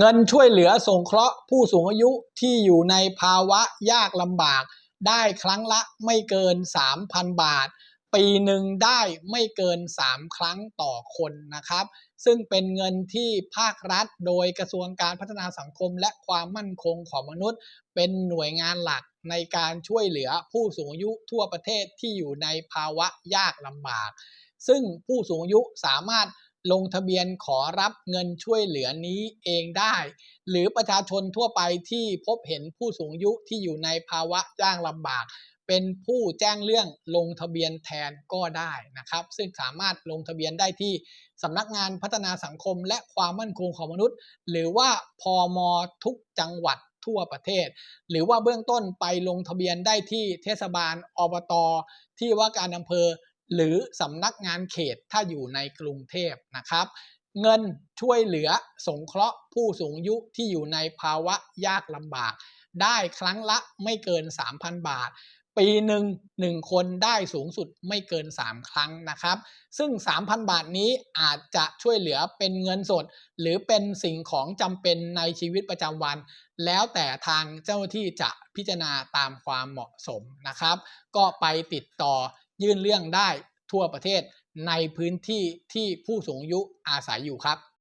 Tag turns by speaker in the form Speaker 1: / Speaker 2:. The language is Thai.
Speaker 1: เงินช่วยเหลือสงเคราะห์ผู้สูงอายุที่อยู่ในภาวะยากลำบาก ได้ครั้งละไม่เกิน 3,000 บาท ปีหนึ่งได้ไม่เกิน 3 ครั้งต่อคนนะครับ ซึ่งเป็นเงินที่ภาครัฐโดยกระทรวงการพัฒนาสังคมและความมั่นคงของมนุษย์ เป็นหน่วยงานหลักในการช่วยเหลือผู้สูงอายุทั่วประเทศที่อยู่ในภาวะยากลำบาก ซึ่งผู้สูงอายุสามารถ ลงทะเบียนขอรับเงินช่วยเหลือนี้เองได้ หรือประชาชนทั่วไปที่พบเห็นผู้สูงอายุที่อยู่ในภาวะยากลำบาก เป็นผู้แจ้งเรื่องลงทะเบียนแทนก็ได้นะครับ ซึ่งสามารถลงทะเบียนได้ที่สำนักงานพัฒนาสังคมและความมั่นคงของมนุษย์ หรือว่าพอมทุกจังหวัดทั่วประเทศ หรือว่าเบื้องต้นไปลงทะเบียนได้ที่เทศบาลอบต ที่ว่าการอำเภอ หรือสำนักงานเขตถ้าอยู่ในกรุงเทพนะครับ เงินช่วยเหลือสงเคราะห์ผู้สูงอายุที่อยู่ในภาวะยากลำบาก ได้ครั้งละไม่เกิน 3,000 บาท ปีหนึ่งหนึ่งคนได้สูงสุดไม่เกิน 3 ครั้งนะครับ ซึ่ง 3,000 บาทนี้อาจจะช่วยเหลือเป็นเงินสด หรือเป็นสิ่งของจำเป็นในชีวิตประจำวัน แล้วแต่ทางเจ้าหน้าที่จะพิจารณาตามความเหมาะสมนะครับ ก็ไปติดต่อ ยื่นเรื่องได้ทั่วประเทศในพื้นที่ที่ผู้สูงอายุอาศัยอยู่ครับ